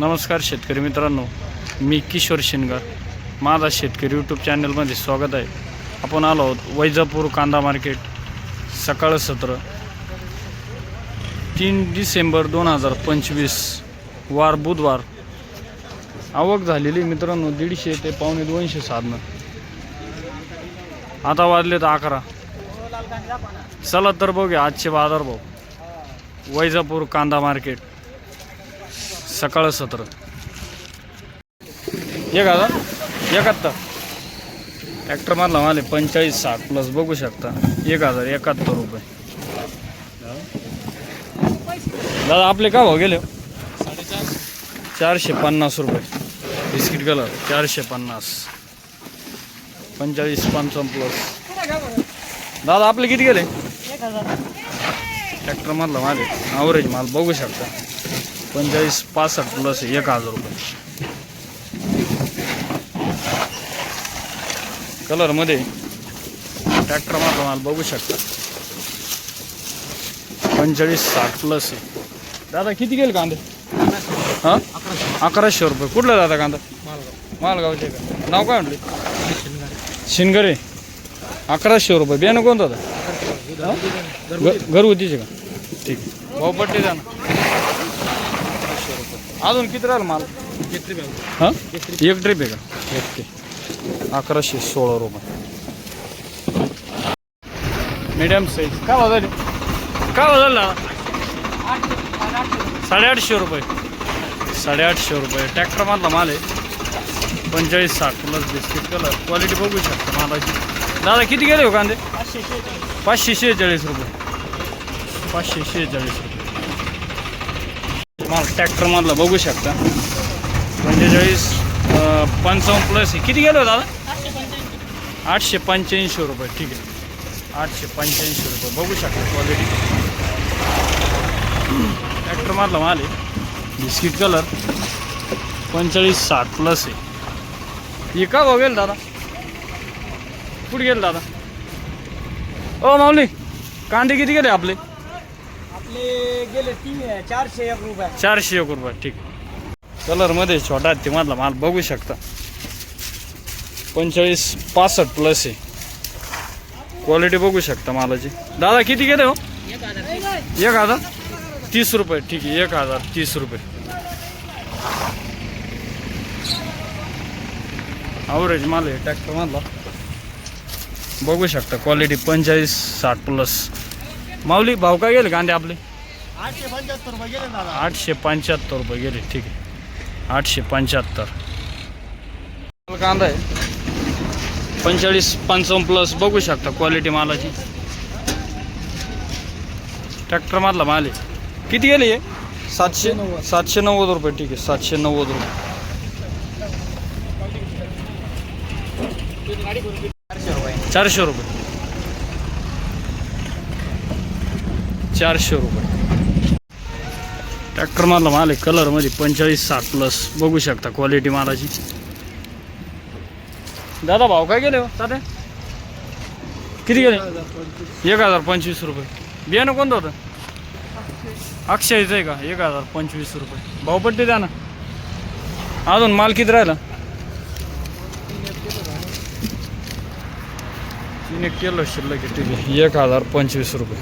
नमस्कार शेतकरी मित्रांनो मी किशोर शिनगर माझा शेतकरी यूट्यूब चॅनलमध्ये स्वागत आहे. आपण आलो आहोत वैजापूर कांदा मार्केट सकाळ सत्र तीन डिसेंबर दोन हजार पंचवीस वार बुधवार. आवक झालेली मित्रांनो दीडशे ते पावणे दोनशे साधनं. आता वाजलेत तर अकरा. चला तर बघूया आजचे बाजार भाऊ वैजापूर कांदा मार्केट सकाळ सत्र. एक हजार एकाहत्तर ट्रॅक्टर मारला माले पंचेचाळीस साठ प्लस बघू शकता. एक हजार एकाहत्तर रुपये. दादा आपले का भाव गेले? चारशे पन्नास रुपये. बिस्किट कलर चारशे पन्नास. पंचेचाळीस पंचावन्न प्लस दादा आपले किती गेले? ट्रॅक्टर मारला माल ॲव्हरेज माल बघू शकता. पंचेचाळीस पासष्ट प्लस एक हजार रुपये. कलरमध्ये ट्रॅक्टर मधला माल बघू शकता. पंचेचाळीस साठ प्लस आहे. दादा किती गेले कांदे? हां? अकराशे रुपये. कुठला दादा कांदा? मालगावचे का? नाव काय म्हटले? शिनगरे. अकराशे रुपये. बियाणं कोणतं होतं घ- घरगुतीचे का? ठीक. भाऊ पट्टी रुपये अजून किती राहिलं माल? हां? एक ट्रिप आहे का? ओके अकराशे सोळा रुपये. मिडियम साईज काय भाव काय भाव साडेआठशे रुपये. साडेआठशे रुपये. ट्रॅक्टर मधला माल आहे. पंचेचाळीस साठ प्लस बिस्किट कलर क्वालिटी बघू शकता मालाची. दादा किती गेले हो कांदे? पाचशे शेहेचाळीस रुपये. पाचशे शेहेचाळीस रुपये. माल ट्रॅक्टरमधला बघू शकता. म्हणजे पंचेचाळीस पंचावन्न प्लस आहे. किती गेलो दादा? आठशे पंच्याऐंशी रुपये. ठीक आहे. आठशे पंच्याऐंशी रुपये. बघू शकता क्वालिटी ट्रॅक्टरमधला माल आहे. बिस्किट कलर पंचेचाळीस साठ प्लस आहे. हे का भाव दादा? कुठे गेल दादा? ओ माऊली कांदे किती गेले आपले? आपले गेले तीन चारशे एक रुपये. चारशे एक रुपये ठीक. कलरमध्ये छोटा ते मधला माल बघू शकता. पंचेचाळीस पासष्ट प्लस आहे. क्वालिटी बघू शकता मालाची. दादा किती गेले हो? एक हजार. तीस रुपये ठीक आहे एक हजार तीस रुपये. अवरेज माल आहे ट्रॅक्टर मधला. बघू शकता क्वालिटी पंचेचाळीस साठ प्लस माऊली भाव काय गेले कांदे आपले? आठशे पंच्याहत्तर रुपये गेले दादा. आठशे पंच्याहत्तर रुपये गेले ठीक आहे. आठशे पंच्याहत्तर. कांदा आहे. पंचेचाळीस पंचावन्न प्लस बघू शकता क्वालिटी मालाची. ट्रॅक्टर मधला माल आहे. किती गेले हे? सातशे सातशे नव्वद रुपये ठीक आहे. सातशे नव्वद रुपये. चारशे रुपये. चारशे रुपये. ट्रॅक्टर मारला माल आहे कलरमध्ये पंचेचाळीस साठ प्लस बघू शकता क्वालिटी मालाची. दादा भाव काय गेले हो दादा किती गेले? एक हजार पंचवीस रुपये. बियाणं कोणतं होतं? अक्षयचं आहे का? एक हजार पंचवीस रुपये. भावपट्टी द्या ना. अजून माल किती राहिला? तिने केलं शिल्लक किती ठीक आहे. एक हजार पंचवीस रुपये.